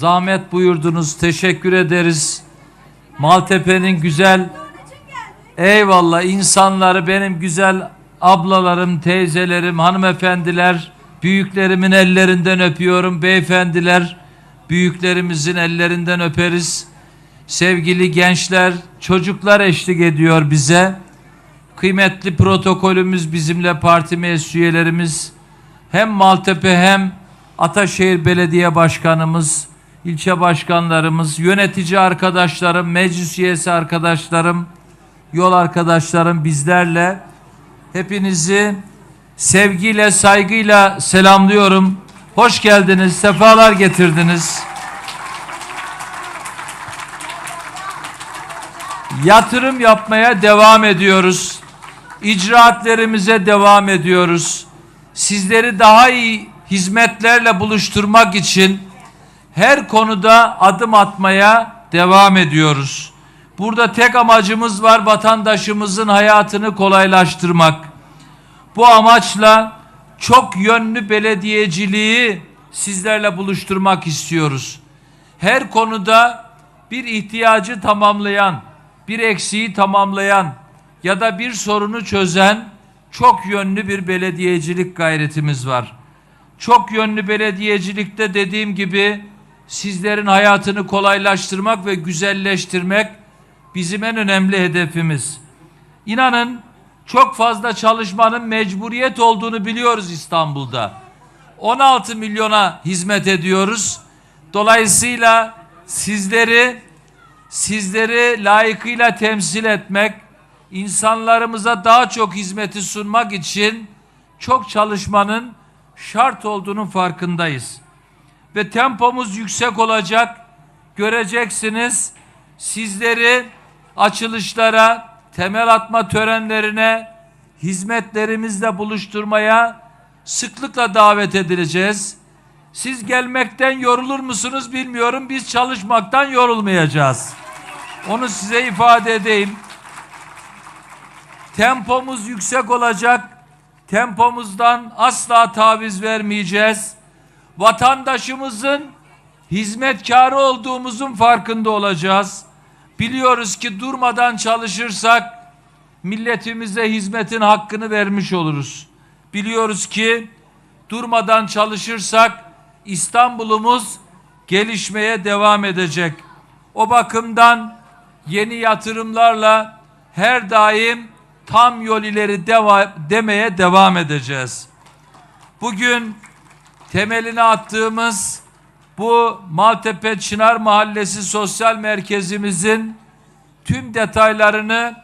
Zahmet buyurdunuz. Teşekkür ederiz. Maltepe'nin güzel Eyvallah insanları benim güzel ablalarım, teyzelerim, hanımefendiler, büyüklerimin ellerinden öpüyorum. Beyefendiler, büyüklerimizin ellerinden öperiz. Sevgili gençler, çocuklar eşlik ediyor bize. Kıymetli protokolümüz bizimle parti meclis üyelerimiz hem Maltepe hem Ataşehir Belediye Başkanımız, ilçe başkanlarımız, yönetici arkadaşlarım, meclis üyesi arkadaşlarım, yol arkadaşlarım bizlerle hepinizi sevgiyle, saygıyla selamlıyorum. Hoş geldiniz, sefalar getirdiniz. Yatırım yapmaya devam ediyoruz. İcraatlerimize devam ediyoruz. Sizleri daha iyi hizmetlerle buluşturmak için her konuda adım atmaya devam ediyoruz. Burada tek amacımız var vatandaşımızın hayatını kolaylaştırmak. Bu amaçla çok yönlü belediyeciliği sizlerle buluşturmak istiyoruz. Her konuda bir ihtiyacı tamamlayan, bir eksiği tamamlayan ya da bir sorunu çözen çok yönlü bir belediyecilik gayretimiz var. Çok yönlü belediyecilikte dediğim gibi sizlerin hayatını kolaylaştırmak ve güzelleştirmek bizim en önemli hedefimiz. İnanın çok fazla çalışmanın mecburiyet olduğunu biliyoruz İstanbul'da. 16 milyona hizmet ediyoruz. Dolayısıyla sizleri sizleri layıkıyla temsil etmek, insanlarımıza daha çok hizmeti sunmak için çok çalışmanın şart olduğunun farkındayız. Ve tempomuz yüksek olacak. Göreceksiniz sizleri açılışlara, temel atma törenlerine, hizmetlerimizle buluşturmaya sıklıkla davet edileceğiz. Siz gelmekten yorulur musunuz bilmiyorum. Biz çalışmaktan yorulmayacağız. Onu size ifade edeyim. Tempomuz yüksek olacak. Tempomuzdan asla taviz vermeyeceğiz. Vatandaşımızın hizmetkarı olduğumuzun farkında olacağız. Biliyoruz ki durmadan çalışırsak milletimize hizmetin hakkını vermiş oluruz. Biliyoruz ki durmadan çalışırsak İstanbul'umuz gelişmeye devam edecek. O bakımdan yeni yatırımlarla her daim tam yol ileri deva demeye devam edeceğiz. Bugün temelini attığımız bu Maltepe Çınar Mahallesi Sosyal Merkezimizin tüm detaylarını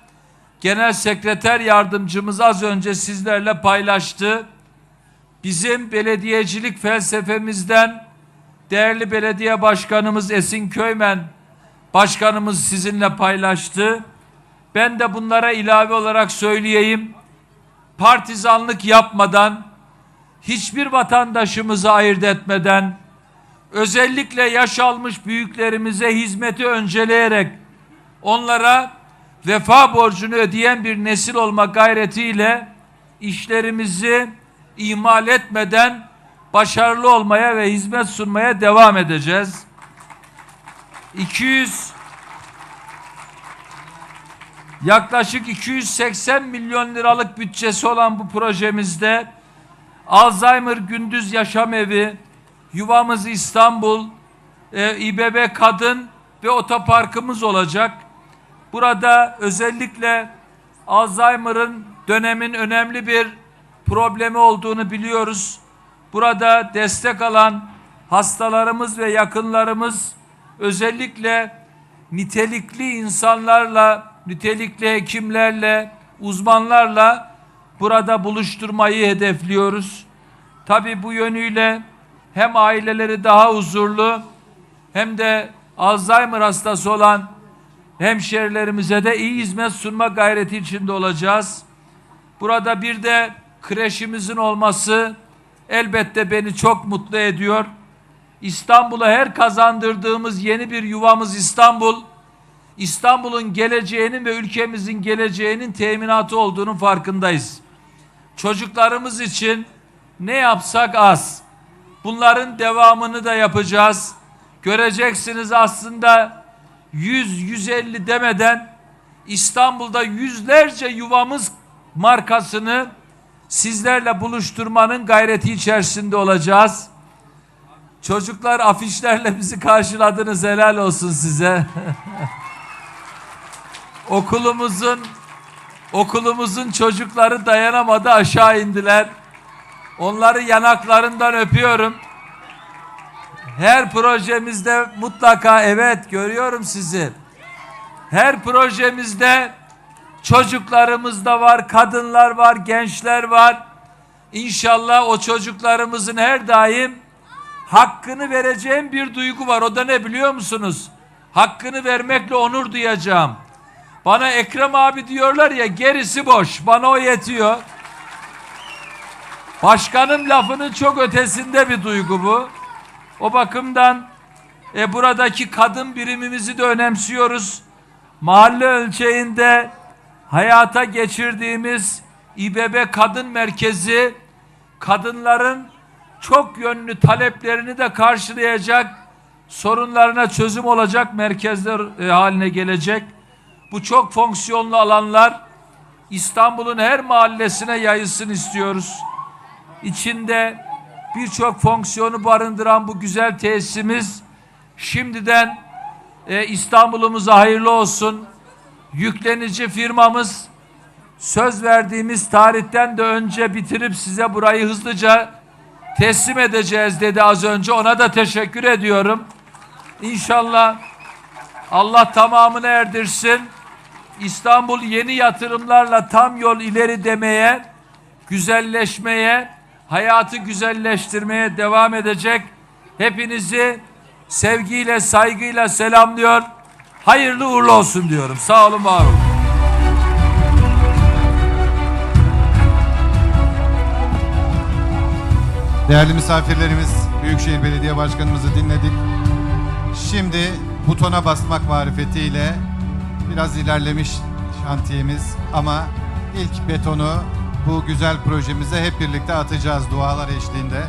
Genel Sekreter Yardımcımız az önce sizlerle paylaştı. Bizim belediyecilik felsefemizden değerli belediye başkanımız Esin Köymen başkanımız sizinle paylaştı. Ben de bunlara ilave olarak söyleyeyim. Partizanlık yapmadan, hiçbir vatandaşımızı ayırt etmeden, özellikle yaş almış büyüklerimize hizmeti önceleyerek onlara vefa borcunu ödeyen bir nesil olma gayretiyle işlerimizi ihmal etmeden başarılı olmaya ve hizmet sunmaya devam edeceğiz. 200 yaklaşık 280 milyon liralık bütçesi olan bu projemizde Alzheimer Gündüz Yaşam Evi, Yuvamız İstanbul, e, İBB Kadın ve otoparkımız olacak. Burada özellikle Alzheimer'ın dönemin önemli bir problemi olduğunu biliyoruz. Burada destek alan hastalarımız ve yakınlarımız özellikle nitelikli insanlarla, nitelikli hekimlerle, uzmanlarla burada buluşturmayı hedefliyoruz. Tabii bu yönüyle hem aileleri daha huzurlu hem de Alzheimer hastası olan hemşerilerimize de iyi hizmet sunma gayreti içinde olacağız. Burada bir de kreşimizin olması elbette beni çok mutlu ediyor. İstanbul'a her kazandırdığımız yeni bir yuvamız İstanbul, İstanbul'un geleceğinin ve ülkemizin geleceğinin teminatı olduğunun farkındayız. Çocuklarımız için ne yapsak az. Bunların devamını da yapacağız. Göreceksiniz aslında 100-150 demeden İstanbul'da yüzlerce yuvamız markasını sizlerle buluşturmanın gayreti içerisinde olacağız. Çocuklar afişlerle bizi karşıladınız helal olsun size. okulumuzun okulumuzun çocukları dayanamadı aşağı indiler. Onları yanaklarından öpüyorum. Her projemizde mutlaka evet görüyorum sizi. Her projemizde çocuklarımız da var, kadınlar var, gençler var. İnşallah o çocuklarımızın her daim hakkını vereceğim bir duygu var. O da ne biliyor musunuz? Hakkını vermekle onur duyacağım. Bana Ekrem abi diyorlar ya gerisi boş. Bana o yetiyor. Başkanın lafının çok ötesinde bir duygu bu. O bakımdan e, buradaki kadın birimimizi de önemsiyoruz. Mahalle ölçeğinde hayata geçirdiğimiz İBB Kadın Merkezi kadınların çok yönlü taleplerini de karşılayacak, sorunlarına çözüm olacak merkezler e, haline gelecek. Bu çok fonksiyonlu alanlar İstanbul'un her mahallesine yayılsın istiyoruz. İçinde birçok fonksiyonu barındıran bu güzel tesisimiz şimdiden e, İstanbul'umuza hayırlı olsun. Yüklenici firmamız söz verdiğimiz tarihten de önce bitirip size burayı hızlıca teslim edeceğiz dedi az önce. Ona da teşekkür ediyorum. İnşallah Allah tamamını erdirsin. İstanbul yeni yatırımlarla tam yol ileri demeye, güzelleşmeye, hayatı güzelleştirmeye devam edecek. Hepinizi sevgiyle, saygıyla selamlıyor. Hayırlı uğurlu olsun diyorum. Sağ olun, var olun. Değerli misafirlerimiz, Büyükşehir Belediye Başkanımızı dinledik. Şimdi butona basmak marifetiyle biraz ilerlemiş şantiyemiz ama ilk betonu bu güzel projemize hep birlikte atacağız dualar eşliğinde.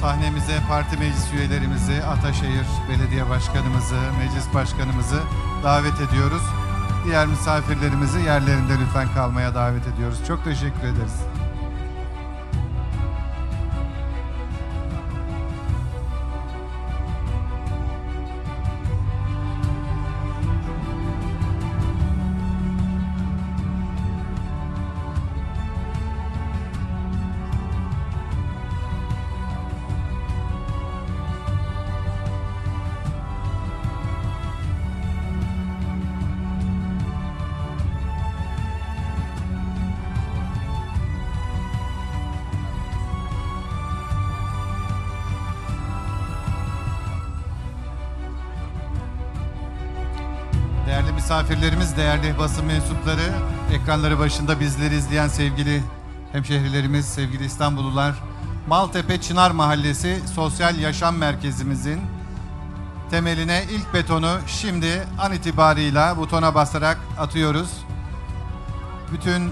Sahnemize parti meclis üyelerimizi, Ataşehir Belediye Başkanımızı, Meclis Başkanımızı davet ediyoruz. Diğer misafirlerimizi yerlerinde lütfen kalmaya davet ediyoruz. Çok teşekkür ederiz. Misafirlerimiz, değerli basın mensupları, ekranları başında bizleri izleyen sevgili hemşehrilerimiz, sevgili İstanbullular, Maltepe Çınar Mahallesi Sosyal Yaşam Merkezimizin temeline ilk betonu şimdi an itibarıyla butona basarak atıyoruz. Bütün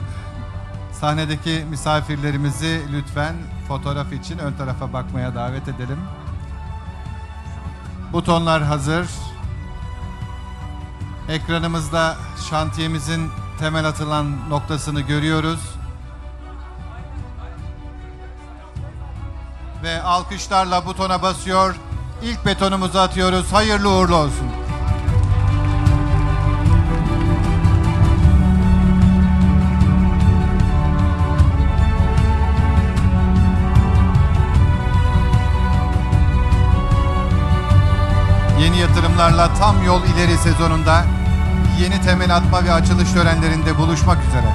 sahnedeki misafirlerimizi lütfen fotoğraf için ön tarafa bakmaya davet edelim. Butonlar hazır. Ekranımızda şantiyemizin temel atılan noktasını görüyoruz. Ve alkışlarla butona basıyor. İlk betonumuzu atıyoruz. Hayırlı uğurlu olsun. Yatırımlarla tam yol ileri sezonunda yeni temel atma ve açılış törenlerinde buluşmak üzere.